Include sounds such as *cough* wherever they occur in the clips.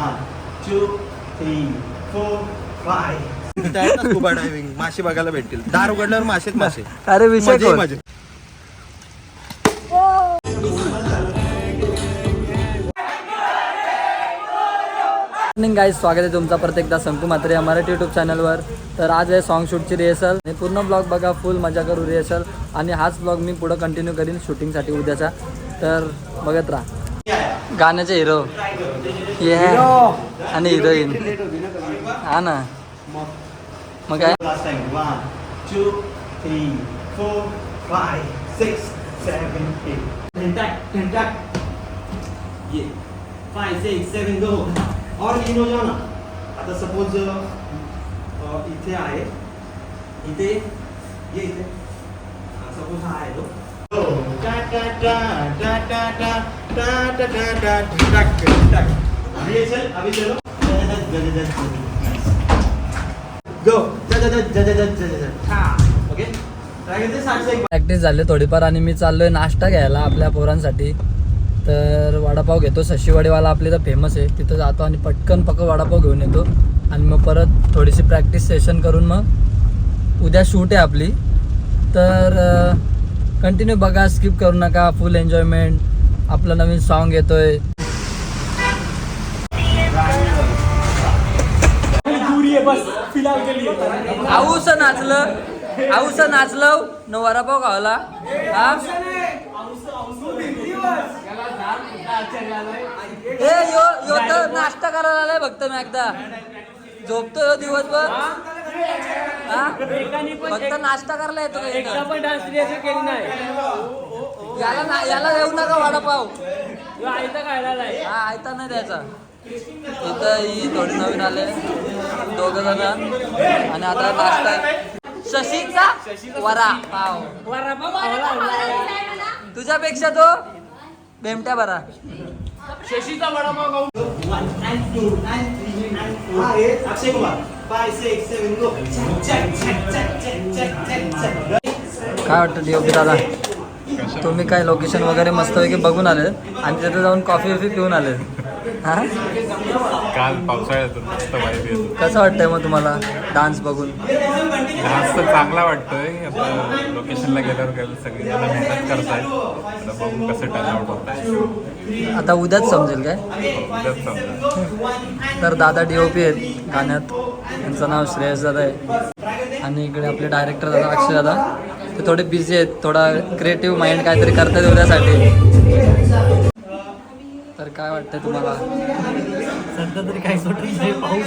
One, two, three, four, five. Scuba diving मासे बघायला भेटतील. दार उघडल्यावर मासेच मासे. अरे विषय मजाही कोण? मजा. मॉर्निंग गाईज स्वागत आहे तुमचा. परत एकदा संकू मात्रे या मराठी यूट्यूब चॅनलवर तर आज आहे सॉन्ग शूटची रिहर्सल आणि पूर्ण ब्लॉग बघा. फुल मजा करू रिहर्सल आणि हाच ब्लॉग मी पुढं कंटिन्यू करीन शूटिंगसाठी उद्याचा. तर बघत राहा. गाण्याचे हिरो ये आणि हिरोईन हा ना मग काय आता सपोज इथे आहे इथे ये इथे सपोज हा आहे तो प्रॅक्टिस झाली थोडीफार आणि मी चाललोय नाश्ता घ्यायला आपल्या पोरांसाठी. तर वडापाव घेतो. सशिवाडीवाला आपली तर फेमस आहे. तिथं जातो आणि पटकन पक्क वडापाव घेऊन येतो. आणि मग परत थोडीशी प्रॅक्टिस सेशन करून मग उद्या शूट आहे आपली. तर कंटिन्यू बघा स्किप करू नका. फुल एन्जॉयमेंट आपलं नवीन सॉन्ग येतोय. आऊस नाचलं. आऊस नाचलं. न पाव खावला. हा? ए यो यो तर नाश्ता करायला आलाय फक्त मी एकदा. झोपतो दिवसभर. फक्त नाश्ता करायला येतो का इथं? याला ना- याला देऊ नका वडापाव. हा आयता नाही द्यायचा. इथं ही थोडी नवीन आले. दोघ जण. आणि आता नाश्ता शशीचा वरा पाव. तुझ्यापेक्षा तो बेमट्या बरा. हा आहे Akshay Kumar. Five six seven गो काय वाटतं योग्य दादा? तुम्ही काय लोकेशन वगैरे मस्तपैकी बघून आले आणि तिथे जाऊन कॉफी वॉफी पिऊन आले हा? काल पावसाळ्यात मस्त वाईब येतो कसं वाटतंय मग तुम्हाला डान्स बघून? डान्स तर चांगला वाटतोय. आता लोकेशनला गेल्यावर गेलं सगळी जण मेहनत करतायत. आता बघू कसं टर्न आउट होत आहे आता उद्याच समजेल काय? उद्याच समजा तर दादा डी ओ पी आहेत गाण्यात. त्यांचं नाव श्रेयस दादा आहे. आणि इकडे आपले डायरेक्टर दादा अक्षय दादा. ते थोडे बिझी आहेत. थोडा क्रिएटिव्ह माइंड काहीतरी करतात उद्यासाठी. तर काय वाटतंय तुम्हाला? सध्या तरी काही सुटत नाही पाऊस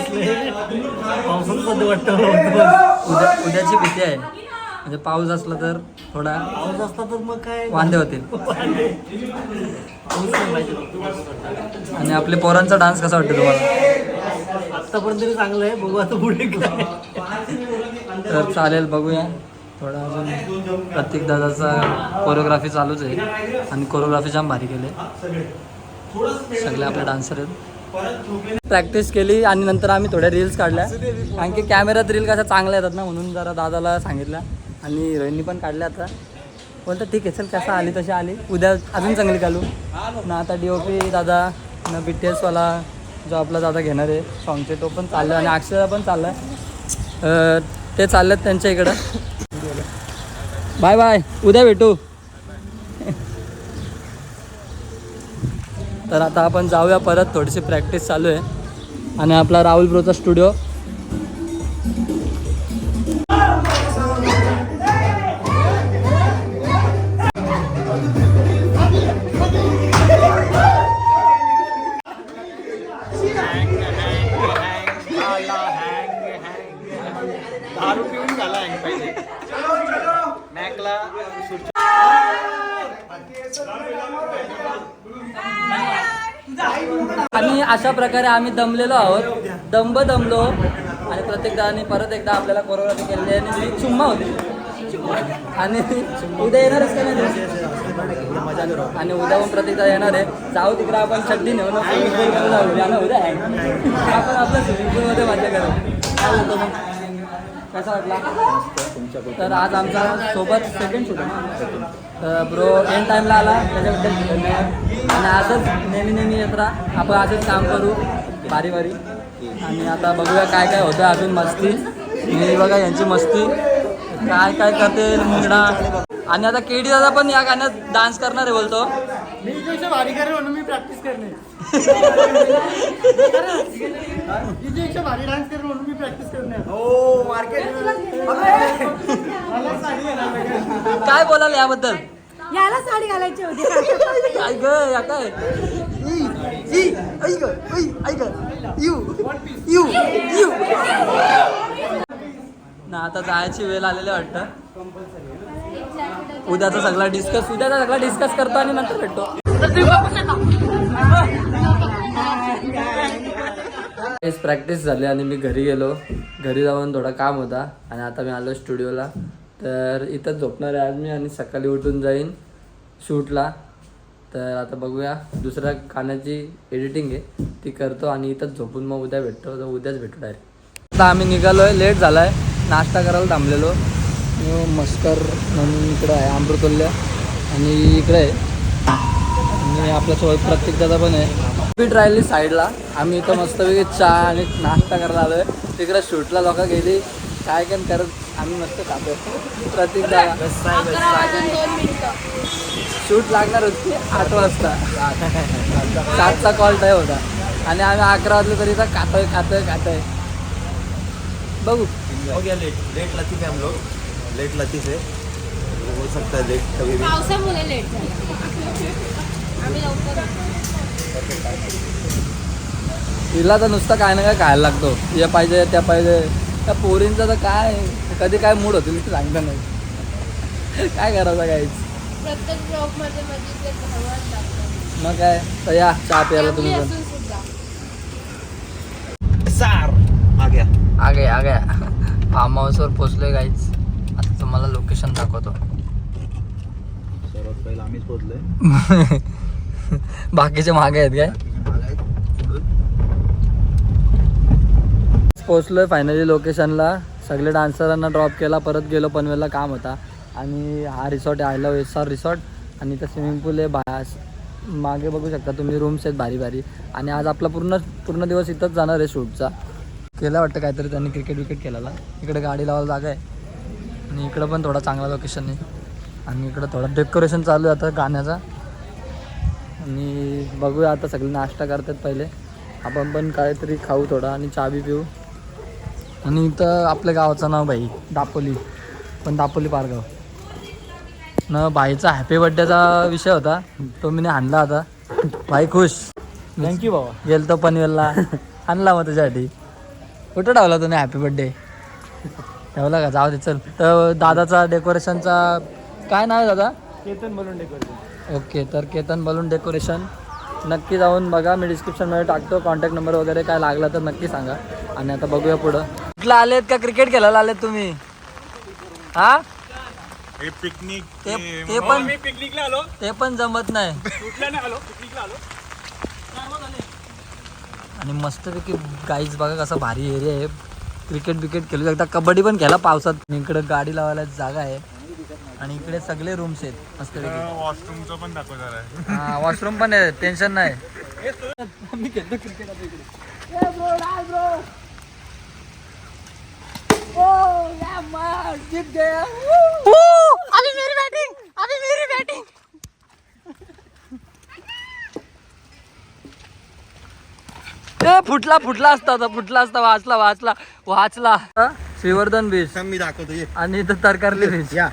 सध्या वाटतं उद्या उद्याची भीती आहे. म्हणजे पाऊस असला तर थोडा पाऊस असता तर मग काय? वांदे होतील. पाऊस नाही पाहिजे. आणि आपले पोरांचा डान्स कसा वाटतो तुम्हाला? आतापर्यंत तरी चांगलं आहे. बघू आता पुढे काय. तर चालेल बघूया. थोडा अजून प्रत्येक दादाचा कोरिओग्राफी चालूच आहे. आणि कोरिओग्राफी जाम भारी केले सगळे आपले डान्सर आहेत. प्रॅक्टिस केली आणि नंतर आम्ही थोड्या रील्स काढल्या. कारण की कॅमेऱ्यात रील कशा चांगल्या येतात ना म्हणून जरा दादाला सांगितलं. आणि हिरोईननी पण काढल्या आता. बोलतं ठीक आहे चल कसं आली तशी आली. उद्या अजून चांगली घालू ना आता डी ओ पी दादा ना बी टी एसवाला जो आपला दादा घेणार आहे. सॉंगचे तो पण चालला आणि अक्षरा पण चालला. आहे ते चाललेत त्यांच्या इकडं. बाय बाय उद्या भेटू. तर आता आपण जाऊया परत थोडीशी प्रॅक्टिस चालू आहे. आणि आपला राहुल ब्रोचा स्टुडिओ आणि अशा प्रकारे आम्ही दमलेलो आहोत. दंब दमलो. आणि प्रत्येकदा परत एकदा आपल्याला कोरोग्राफी केलेली आहे आणि ती चुम्मा होती. आणि उद्या येणारच का नाही आणि उद्या पण प्रत्येकदा येणार आहे. जाऊ तिकडे आपण चड्डी नेऊन स्विमिंग पूलमध्ये जाऊ उद्या. आहे आपण आपल्या स्विमिंग पूलमध्ये मजा करू. काय म्हणतो मग कसा वाटला? तर आज आमचा सोबत सेकंड शूट आहे तर ब्रो एन टाईमला आला त्याच्याबद्दल धन्यवाद आणि असंच नेहमी नेहमी येत राहा आपण असंच काम करू बारी बारी. आणि आता बघूया काय काय होतं अजून मस्ती. मी बघा यांची मस्ती. काय काय करते मुंगडा आणि आता केडी दादा पण या गाण्यात डान्स करणार आहे बोलतो. मी इथे भारी करेल म्हणून मी प्रॅक्टिस करणे *laughs* इथे भारी डान्स करेल म्हणून मी प्रॅक्टिस करणे हो मार्केट. काय बोलाल याबद्दल? याला साडी घालायची होती. काय ग या काय? यू यू ना आता जायची वेळ आलेली वाटतं. उद्याचा सगळा डिस्कस उद्याचा सगळा डिस्कस करतो आणि नंतर भेटतो. प्रॅक्टिस झाली आणि मी घरी गेलो. घरी जाऊन थोडा काम होता आणि आता मी आलो स्टुडिओला तर इथं झोपणार आहे आज मी आणि सकाळी उठून जाईन शूटला. तर आता बघूया. दुसऱ्या गाण्याची एडिटिंग आहे. ती करतो आणि इथंच झोपून मग उद्या भेटतो. तर उद्याच भेटू डायरेक्ट आता आम्ही निघालो आहे लेट झाला आहे नाश्ता करायला थांबलेलो. मस्कर म्हणून इकडं आहे अमृतोल्य आणि इकडे आहे. आणि आपल्यासोबत प्रत्येक दादा पण आहे. पीठ राहिली साईडला आम्ही इथं मस्तपैकी चहा आणि नाश्ता करायला आलो आहे तिकडे शूटला लोक गेली. काय काय करत आम्ही मस्त खातो प्रत्येक दादा. शूट लागणार होती आठ वाजता. सातचा कॉल टाईम होता. आणि आम्ही अकरा वाजले तरी इथं खातोय खातोय खातोय. बघू. हो लेट लेट लतीफ है हम लोग लेट लतीफ है हो सकता है लेट कभी भी पावसामुळे लेट झालं. आम्ही लवकर हिला तर नुसतं काय ना काय खायला लागतो. हे पाहिजे त्या पाहिजे. त्या पोरींचं तर काय कधी काय मूड होतील ते सांगता नाही. काय करायचं काहीच लागतं मग काय? तर या चहा प्यायला तुम्ही पण. सार आ गया आगे. आगे फार्म हाऊसवर पोचलोय काहीच आता तुम्हाला लोकेशन दाखवतो. सर्वात पहिला आम्हीच पोहोचलोय *laughs* *laughs* बाकीचे मागे आहेत काय? पोचलोय फायनली लोकेशनला सगळे डान्सरांना ड्रॉप केला परत गेलो पनवेलला काम होता. आणि हा रिसॉर्ट आहे I love S R resort आणि इथं स्विमिंग पूल आहे बास मागे बघू शकता तुम्ही रूम्स आहेत भारी भारी. आणि आज आपला पूर्ण पूर्ण दिवस इथंच जाणार आहे शूटचा. केला वाटतं काहीतरी त्यांनी क्रिकेट विकेट केलेला. इकडे गाडी लावायला जागा आहे. आणि इकडं पण थोडा चांगला लोकेशन आहे. आणि इकडं थोडं डेकोरेशन चालू आहे आता गाण्याचा. आणि बघूया आता सगळे नाश्ता करतात पहिले. आपण पण काहीतरी खाऊ थोडा आणि चहा बी पिऊ. आणि इथं आपल्या गावाचं नाव भाई दापोली. पण दापोली पारगाव. न भाईचा हॅपी बर्थडेचा विषय होता. तो मी आणला होता. भाई खुश. थँक्यू बाबा. गेलतो पनवेलला. आणला मग तुझ्यासाठी कुठं ठेवला तुम्ही हॅपी बर्थडे ठेवला का? जाऊ दे चल. तर दादाचा डेकोरेशनचा काय नाव आहे दादा? केतन बलून डेकोरेशन ओके तर केतन बलून डेकोरेशन नक्की जाऊन बघा मी डिस्क्रिप्शनमध्ये टाकतो कॉन्टॅक्ट नंबर वगैरे काय लागला तर नक्की सांगा. आणि आता बघूया पुढं. कुठला आलेत का? क्रिकेट खेळायला आलेत तुम्ही? हा? हे पिकनिक ते पण पिकनिकला आलो. ते पण जमत नाही. आलो पिकनिकला आलो. आणि मस्तपैकी गाईज बघा कसा भारी एरिया आहे. क्रिकेट बिकेट खेळू शकता. कबड्डी पण खेळा पावसात. इकडे गाडी लावायला जागा आहे. आणि इकडे सगळे रूम्स आहेत. मस्तपैकी वॉशरूमचं पण दाखव जरा हा वॉशरूम पण आहे टेन्शन नाही. ए फुटला फुटला असता होता फुटला असता वाचला वाचला वाचला. हा? श्रीवर्धन बीच मी दाखवतो ये. आणि इथं तरकारली बीच या.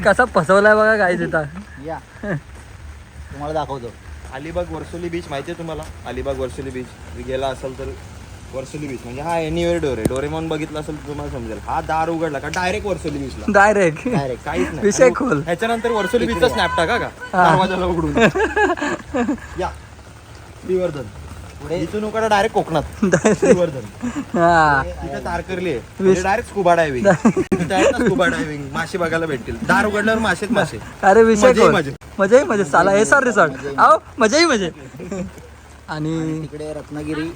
कसा फसवलाय बघा काय तिथं या. तुम्हाला दाखवतो. अलिबाग वर्सोली बीच माहिती आहे तुम्हाला? अलिबाग वर्सोली बीच गेला असेल तर वर्सोली बीच म्हणजे हा एनिवेअर डोर. डोरेमॉन बघितला असेल तर तुम्हाला समजेल. हा दार उघडला का डायरेक्ट वर्सोली बीचला डायरेक्ट डायरेक्ट काहीच नाही. विषय खोल. ह्याच्यानंतर वर्सोली बीचचा स्नॅप टाका का. दरवाजाला उघडून. *laughs* या. श्रीवर्धन इथून उकडा डायरेक्ट कोकणात. *laughs* हा. तिथे तारकर्ली आहे. डायरेक्ट स्कुबा डायव्हिंग आहे स्कुबा डायव्हिंग मासे बघायला भेटतील. दार उघडल्यावर मासेच मासे. अरे विषय मजाही खोल. मजा. मजाही मजा साला हे सर रिसॉर्ट आओ मजाही. मजे आणि तिकडे रत्नागिरी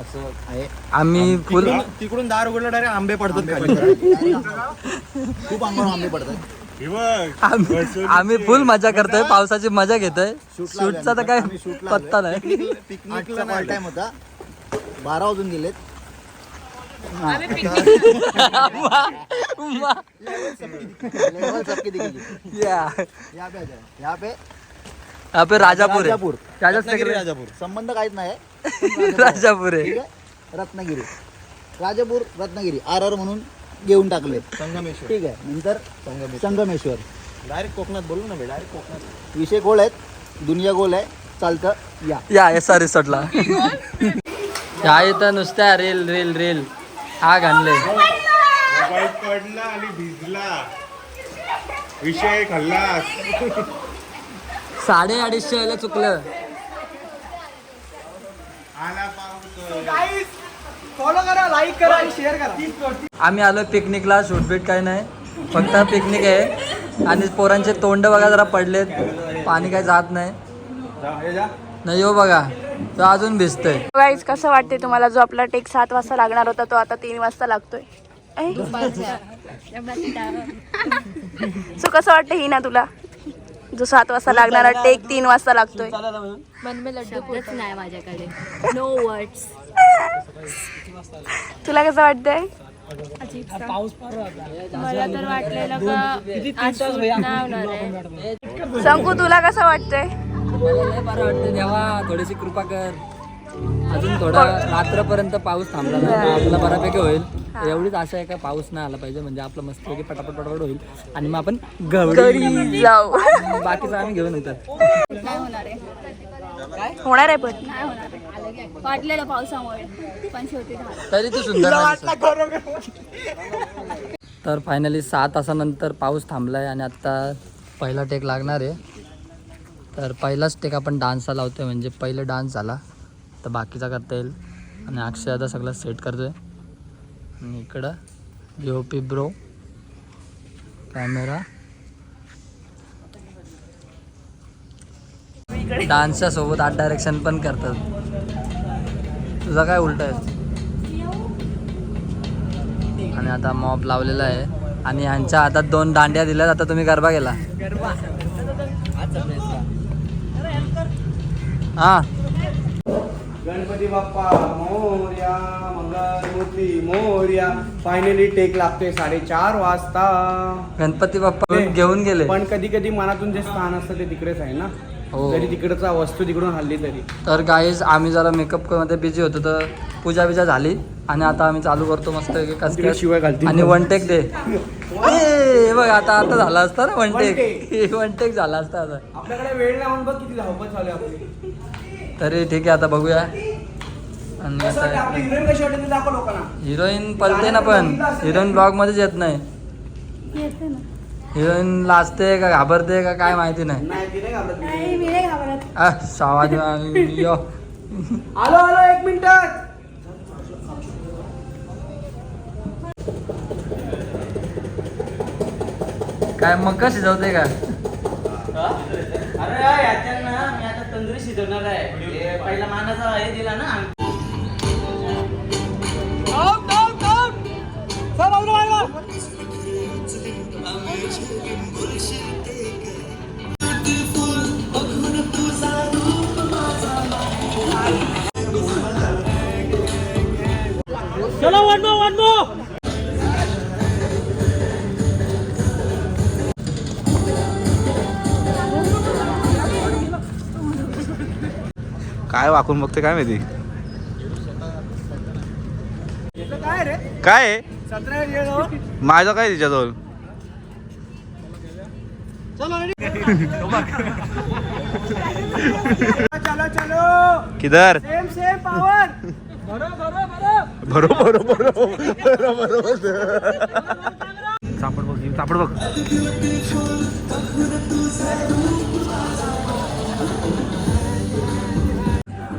असं आहे. आम्ही फुल तिकडून- दार उघडलं डायरेक्ट आंबे पडतात. खूप आंबा आंबे पडतात. आम्ही आम्ही फुल मजा करतोय पावसाची मजा घेतोय. शूटचा तर काय पत्ता नाही. *laughs* पिकनिकला टाइम होता. बारा वाजून गेलेत. लेवल सबकी दिखेगी या. यहाँ पे आ जाओ. यहाँ पे. यहाँ पे राजापूर राजापूर. राजापूर. राजापूर. संबंध काहीच नाही. *laughs* राजापूर आहे. रत्नागिरी. राजापूर रत्नागिरी. आर आर म्हणून घेऊन टाकले संगमेश्वर. ठीक आहे. नंतर संगमेश्वर. डायरेक्ट कोकणात बोलू ना डायरेक्ट कोकणात. विषय गोल आहेत. दुनिया गोल आहे. चालतं या. या एस आर रिसॉर्टला या इथं नुसत्या रील रील रील हा घालले पडला आणि भिजला. विषय खाल्लास. साडे अडीचशे चुकलं. आला पाऊस. फॉलो करा लाईक करा आणि शेअर करा. आम्ही आलो पिकनिकला शूटबीट काही नाही. फक्त पिकनिक आहे. आणि पोरांचे तोंड बघा जरा पडलेत. पाणी काही जात नाही. नाही हो बघा. तो अजून भिजतोय. गाईज कसं वाटते तुम्हाला? जो आपला टेक सात वाजता लागणार होता तो आता तीन वाजता लागतोय. सो कसं वाटतं ही ना तुला? जो सात वाजता लागणारा टेक तीन वाजता लागतोय. मन में लड्डू नाही माझ्याकडे. नो वर्ड्स तुला कसं वाटतंय? मला तर वाटलेलं का आज shoot नाही होणार आहे शंकू तुला कसं वाटतंय? मला लय बरं वाटतं देवा थोडीशी कृपा कर. अजून थोडा रात्रपर्यंत पाऊस थांबला ना तर आपला बऱ्यापैकी होईल. एवढीच आशा आहे का पाऊस नाही आला पाहिजे म्हणजे आपलं मस्तपैकी पटापट पटापट होईल. आणि मग आपण गवडी घरी जाऊ. बाकीचं आम्ही घेऊन येतात होणार आहे पण. वाटलेलं पावसामुळे. शेवटी तरी तू सुंदर दिसत. तर फायनली सहा तासानंतर पाऊस थांबलाय आणि आता पहिला टेक लागणार आहे. तर पहिलाच टेक आपण डान्सला लावतोय म्हणजे पहिलं डान्स झाला. तर बाकीचा करता येईल. आणि अक्षय आता सगळं सेट करतोय. आणि इकडं पी ब्रो कॅमेरा डान्सच्या सोबत आर्ट डायरेक्शन पण करतात. तुझा काय उलट आहे? आणि आता मॉप लावलेला आहे. आणि यांच्या हातात दोन दांड्या दिल्यात. आता तुम्ही गरबा गेला हा. गणपती बाप्पा मोर्या मंगलमूर्ती मोर्या. फायनली टेक लागतोय साडेचार वाजता. गणपती बाप्पा घेऊन गेले. पण कधी कधी मनातून जे स्थान असतं ते तिकडेच आहे ना? हो. जरी तिकडचा वस्तू तिकडून हल्ली तरी. तर गाईज आम्ही जरा मेकअपमध्ये बिझी होतो तर पूजा बिजा झाली आणि आता आम्ही चालू करतो मस्त कस शिवाय घालतील. आणि वन टेक दे. *laughs* ए, बघ आता आता झाला असता ना वन टेक वन टेक झाला असता आता. आपल्याकडे वेळ नाही म्हणून बघ किती धावपळ चालू आहे आपली. तरी ठीक आहे आता बघूया. आणि कसं वाटतं आता हिरोईन कशी वाटते ते दाखव लोकांना. हिरोईन पलते ना पण. हिरोईन ब्लॉग मध्येच येत नाही. येते ना. हिरोईन लाजते का घाबरते का काय माहिती नाही. नाही ती नाही घाबरत. नाही मी नाही घाबरत. आ, सावाज यो. आलो आलो एक मिनिटात काय मग का शिजवते का अरे याच्यांना मी आता तंदुरी शिजवणार आहे. पहिला मानाचा हे दिला ना वाकून बघते काय माहिती? काय माझं काय तिच्याजवळ? चलो चलो किधर? बरो बरो बरो बरो बरो सापड बघ सापड बघ.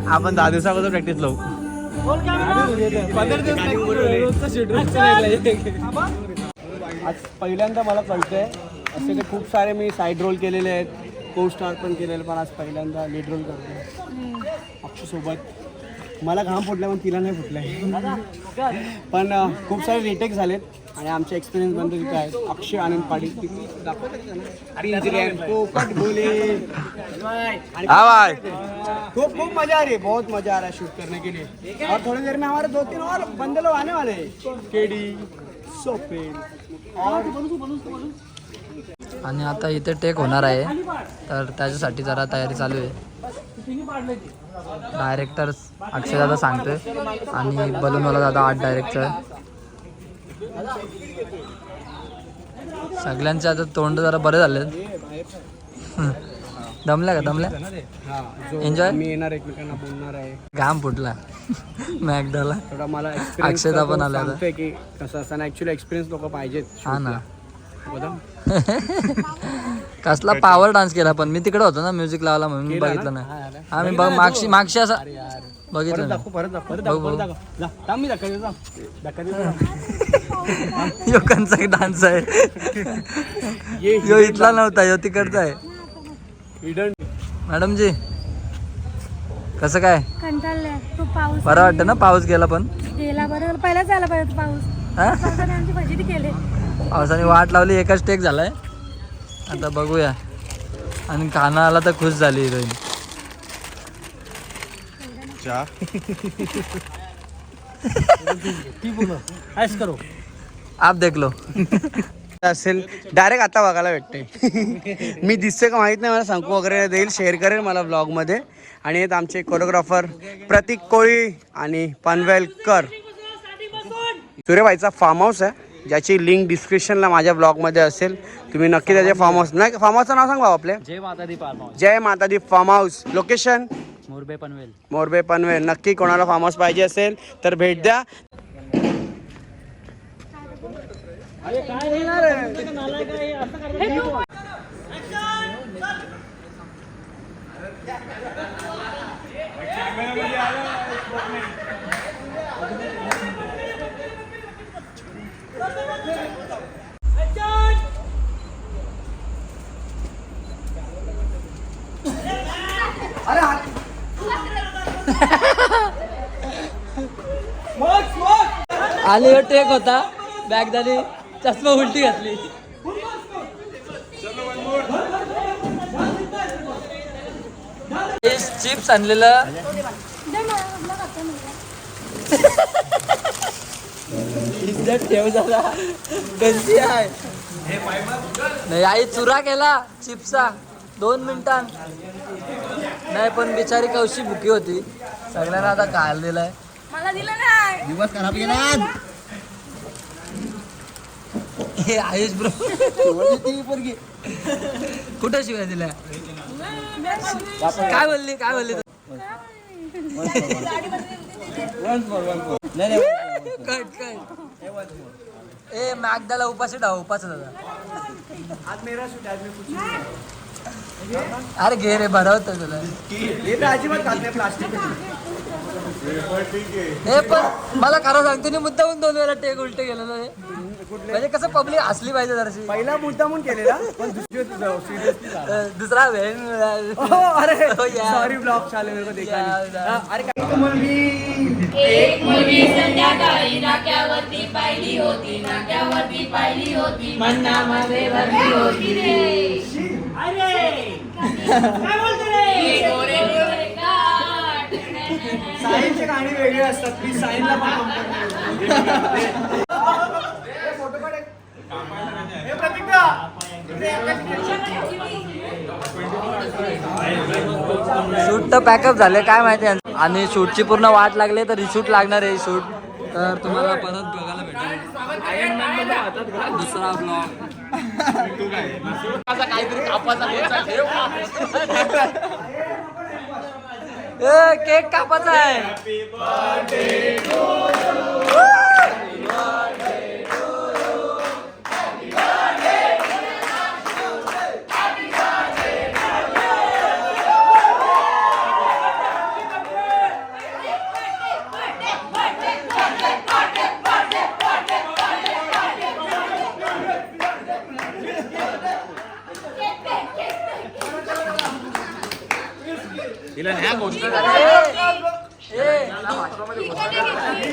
आपण दहा दिवसा अगोदर प्रॅक्टिस लावू. आज पहिल्यांदा मला कळतंय असे ते खूप सारे मी साईड रोल केलेले आहेत. को स्टार पण केलेले पण आज पहिल्यांदा लीड रोल करतो अक्षू सोबत. मला घाम फुटला पण तिला नाही फुटलाय. पण खूप सारे रिटेक झालेत आणि आमचे एक्सपिरियन्स बंद तिथे आहेत. अक्षय आनंद पाटील. हा खूप खूप मजा आ रही बहुत मजा आ रहा है शूट करने के लिए. और थोड़ी देर में हमारे दो तीन और बंदे लोग आने वाले केडी सोपेन. और आणि आता इथे टेक होणार आहे. तर त्याच्यासाठी जरा तयारी चालू आहे. डायरेक्टर अक्षय दादा सांगतोय. आणि बलूनवाला दादा आर्ट डायरेक्टर. सगळ्यांचे आता तोंड जरा बरे झाले दमल्या का? दमल्या? Enjoy? मी येणार एकमेकांना बोलणार आहे. घाम फुटला. मॅकडाला. थोडा मला अक्षयदा पण आला की कसं असताना ऍक्च्युली एक्सपिरियन्स लोक पाहिजेत हा ना. *laughs* कसला पॉवर डान्स केला पण मी तिकडे होतो ना म्युझिक लावला म्हणून मी बघितलं ना हा मी बघ मागशी मागशी असं बघितलं परत ना दाखव परत दाखव परत बघ, दाखव बघ. परत दाखव. जा थांब मी दाखव जा. दाखव दे जा. योकांचा डान्स आहे? ये इथला नव्हता यो तिकडचा आहे. मॅडम जी कसं काय? कंटाळले खूप पाऊस बरं वाटतं ना पाऊस गेला पण? गेला बरं पहिलाच झाला पाहिजे पाऊस. हा? पावसाने वाट लावली एकच टेक झालाय. आता बघूया. आणि खाना आला तर खुश झाली हिरोईन ऐस करो. आप देख लो. असेल. डायरेक्ट आता बघायला भेटते मी दिसते का माहीत नाही मला सांगू वगैरे देईल शेअर करेल मला ब्लॉगमध्ये आणि आहेत आमचे कोरिओग्राफर प्रतीक कोळी आणि पनवेलकर. सूर्यबाईचा फार्म हाऊस आहे. ज्याची लिंक डिस्क्रिप्शनला माझ्या ब्लॉगमध्ये असेल. तुम्ही नक्की त्याचे फार्म हाऊस नाही फार्म हाऊसचं नाव सांगा आपल्या Jai Mata Di farm Jai Mata Di farm house location Morbe Panvel. Morbe Panvel. नक्की कोणाला फार्म हाऊस पाहिजे असेल तर भेट द्या. आली हो टेक होता. बॅग झाली. चष्मा उलटी घातली. चिप्स आणलेलं. *laughs* इज्जत ठेव जरा गलती आहे. नाही आई चुरा केला चिप्सचा दोन मिनिटां नाही पण बिचारी कवशी भुकी होती. सगळ्यांना आता खायला दिलाय. मला दिलं नाही. दिवस खराब गेला हे आयुष ब्रो. कुठं शिवाय दिल्या? काय बोलली काय बोलली तू? Cut cut. ए मॅगदाला उपाशी डाव उपास दादा आज मेरा शूट आज मी कुछ अरे घे रे भरवतो तुला. हे तर अजिबात खात नाही प्लास्टिक हे पण मला खरं सांगतो मी मुद्दाहून दोन वेळा टेक उलटे गेलेलो हे म्हणजे कसं पब्लिक हसली पाहिजे जराशी. पहिला मुद्दामून केलेला पण दुसरी वेळ अरे. सॉरी ब्लॉग चालू मेरे को देखा नहीं यार. अरे काय? मुलगी. एक मुलगी संध्याकाळी पाहिली होती. मन्नामध्ये भरली होती. रे? गोरे गोरे गाठ. सायन्सचे गाणी वेगळे असतात. ती सायन्सला पण. शूट तर पॅकअप झाले काय माहिती. आहे. आणि शूटची पूर्ण वाट लागली तर रिशूट लागणार आहे शूट. तर तुम्हाला परत बघायला दुसरा ब्लॉग काहीतरी ए केक कापाचा आहे. ए, ए, इकडे घेतली.